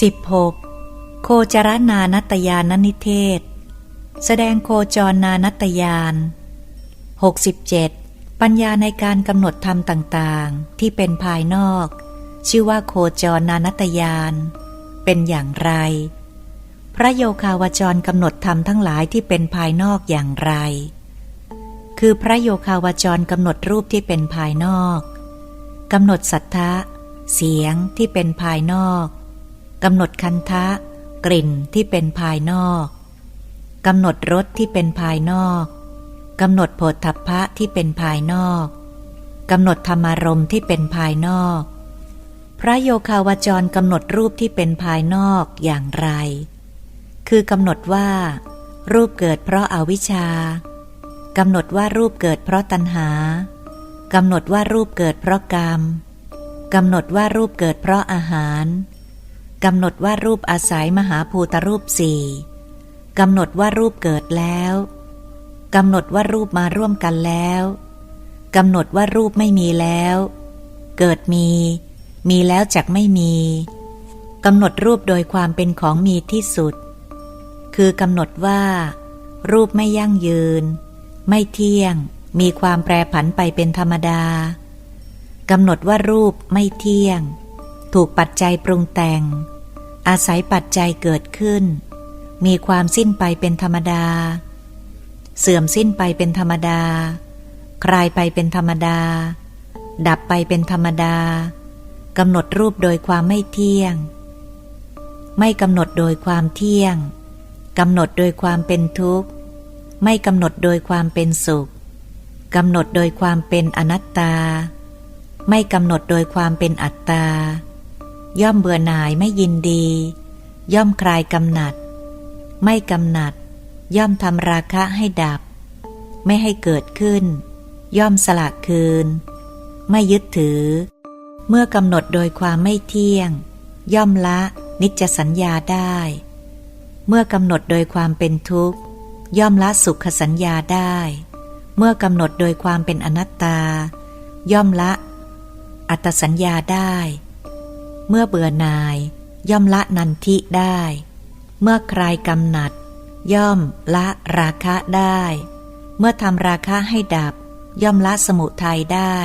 16. โคจรนานัตยานนิเทศ แสดงโคจรนานัตยาน 67. ปัญญาในการกำหนดธรรมต่างๆ ที่เป็นภายนอก ชื่อว่าโคจรนานัตยาน เป็นอย่างไร พระโยคาวจรกำหนดธรรมทั้งหลายที่เป็นภายนอกอย่างไร คือพระโยคาวจรกำหนดรูปที่เป็นภายนอกกำหนดสัทธะ เสียงที่เป็นภายนอก กำหนดคันทะ กลิ่นที่เป็นภายนอกกำหนดรสที่เป็นภายนอกกำหนดโผฏฐัพพะที่เป็นภายนอกกำหนดธรรมารมที่เป็นภายนอก พระโยคาวจรกำหนดรูปที่เป็นภายนอกอย่างไร คือกำหนดว่า รูปเกิดเพราะอาวิชชากำหนดว่ารูปเกิดเพราะตัณหากำหนดว่ารูปเกิดเพราะกรรมกำหนดว่ารูปเกิดเพราะอาหาร กำหนดว่ารูปอาศัยมหาภูตรูปสี่กำหนดว่ารูปเกิดแล้วกำหนดว่ารูปมาร่วมกันแล้วกำหนดว่ารูปไม่มีแล้ว เกิดมี มีแล้วจักไม่มีกำหนดรูปโดยความเป็นของมีที่สุด คือกำหนดว่า รูปไม่ยั่งยืน ไม่เที่ยง มีความแปรผันไปเป็นธรรมดากำหนดว่ารูปไม่เที่ยง ถูกปัจจัยปรุงแต่ง อาศัยปัจจัยเกิดขึ้น มีความสิ้นไปเป็นธรรมดา เสื่อมสิ้นไปเป็นธรรมดา คลายไปเป็นธรรมดา ดับไปเป็นธรรมดากำหนดรูปโดยความไม่เที่ยง ไม่กำหนดโดยความเที่ยงกำหนดโดยความเป็นทุกข์ ไม่กำหนดโดยความเป็นสุขกำหนดโดยความเป็นอนัตตา ไม่กำหนดโดยความเป็นอัตตา ย่อมเบื่อหน่ายไม่ยินดี ย่อมคลายกำหนัด ไม่กำหนัด ย่อมทำราคะให้ดับ ไม่ให้เกิดขึ้น ย่อมสละคืน ไม่ยึดถือ เมื่อกำหนดโดยความไม่เที่ยง ย่อมละนิจสัญญาได้ เมื่อกำหนดโดยความเป็นทุกข์ ย่อมละสุขสัญญาได้ เมื่อกำหนดโดยความเป็นอนัตตา ย่อมละ อัตสัญญาได้ เมื่อเบื่อนาย ย่อมละนันทิได้ เมื่อคลายกำหนัด ย่อมละราคะได้ เมื่อทำราคะให้ดับ ย่อมละสมุทัยได้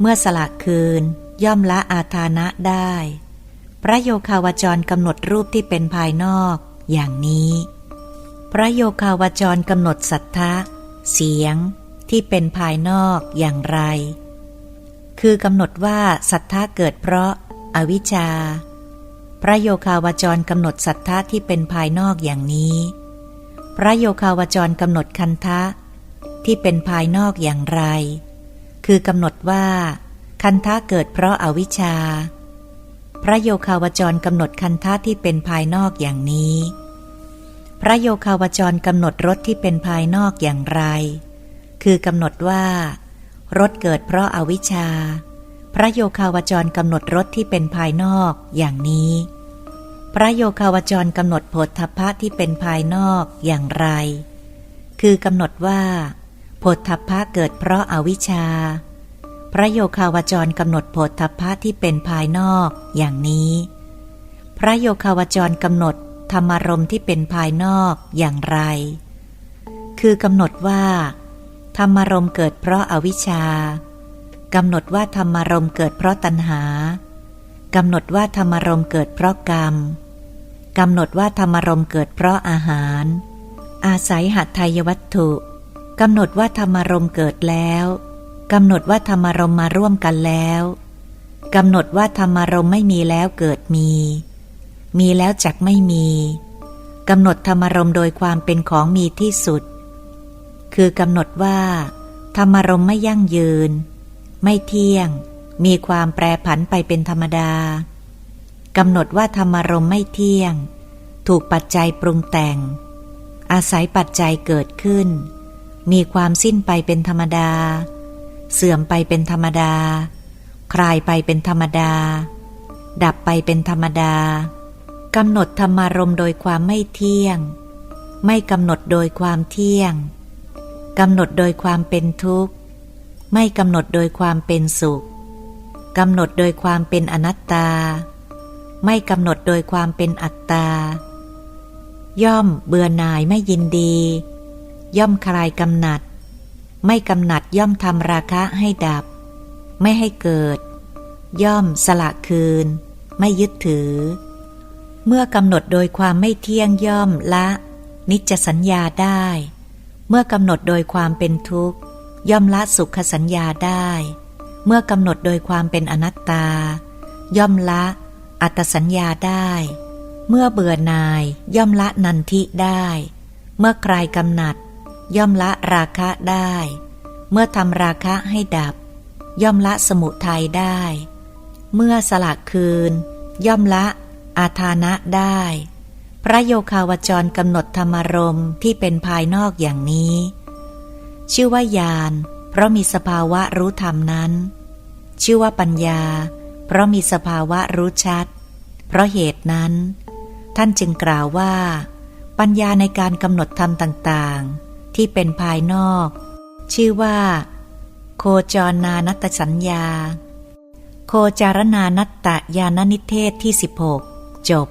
เมื่อสละคืน ย่อมละอาทานะได้ พระโยคาวจรกำหนดรูปที่เป็นภายนอกอย่างนี้ พระโยคาวจรกำหนดสัทธะ เสียงที่เป็นภายนอกอย่างไร คือกำหนดว่าสัทธะเกิดเพราะ อวิชชา พระโยคาวจรกำหนดสัทธะที่เป็นภายนอกอย่างนี้ พระโยคาวจรกำหนดคันทะ ที่เป็นภายนอกอย่างไร คือกำหนดว่า คันทะเกิดเพราะอาวิชชา พระโยคาวจรกำหนดคันทะที่เป็นภายนอกอย่างนี้ พระโยคาวจรกำหนดรสที่เป็นภายนอกอย่างไร คือกำหนดว่ารสเกิดเพราะอาวิชชา พระโยคาวจรกำหนดรสที่เป็นภายนอกอย่างนี้ พระโยคาวจรกำหนดโพธพะที่เป็นภายนอกอย่างไร คือกำหนดว่าโพธพะเกิดเพราะอาวิชชา พระโยคาวจรกำหนดโพธพะที่เป็นภายนอกอย่างนี้ พระโยคาวจรกำหนดธรรมารมที่เป็นภายนอกอย่างไร คือกำหนดว่า ธรรมารมเกิดเพราะอาวิชชา กำหนดว่าธรรมารมเกิดเพราะตัณหากำหนดว่าธรรมารมเกิดเพราะกรรมกำหนดว่าธรรมารมเกิดเพราะอาหาร อาศัยหัตถยวัตถุกำหนดว่าธรรมารมเกิดแล้วกำหนดว่าธรรมารมมาร่วมกันแล้วกำหนดว่าธรรมารมไม่มีแล้วเกิดมี มีแล้วจักไม่มีกำหนดธรรมารมโดยความเป็นของมีที่สุด คือกำหนดว่า ธรรมารมไม่ยั่งยืน ไม่เที่ยง มีความแปรผันไปเป็นธรรมดากำหนดว่าธรรมารมไม่เที่ยง ถูกปัจจัยปรุงแต่ง อาศัยปัจจัยเกิดขึ้น มีความสิ้นไปเป็นธรรมดา เสื่อมไปเป็นธรรมดา คลายไปเป็นธรรมดา ดับไปเป็นธรรมดากำหนดธรรมารมโดยความไม่เที่ยง ไม่กำหนดโดยความเที่ยงกำหนดโดยความเป็นทุกข์ ไม่กำหนดโดยความเป็นสุขกำหนดโดยความเป็นอนัตตา ไม่กำหนดโดยความเป็นอัตตา ย่อมเบื่อหน่ายไม่ยินดี ย่อมคลายกำหนัด ไม่กำหนัดย่อมทำราคะให้ดับ ไม่ให้เกิด ย่อมสละคืน ไม่ยึดถือ เมื่อกำหนดโดยความไม่เที่ยงย่อมละ นิจสัญญาได้ เมื่อกำหนดโดยความเป็นทุกข์ ย่อมละสุขสัญญาได้ เมื่อกำหนดโดยความเป็นอนัตตา ย่อมละอัตสัญญาได้ เมื่อเบื่อนายย่อมละนันทิได้ เมื่อใคลายกำหนัด ย่อมละราคะได้ เมื่อทำราคะให้ดับ ย่อมละสมุทัยได้ เมื่อสละคืน ย่อมละอาทานะได้ พระโยคาวจรกำหนดธรรมรมที่เป็นภายนอกอย่างนี้ ชื่อว่าญาณเพราะมีสภาวะรู้ธรรมนั้น ชื่อว่าปัญญา เพราะมีสภาวะรู้ชัด เพราะเหตุนั้น ท่านจึงกล่าวว่า ปัญญาในการกำหนดธรรมต่างๆ ที่เป็นภายนอก ชื่อว่า โคจรนานัตสัญญา โคจารนานัตตยานนิเทศที่ 16 จบ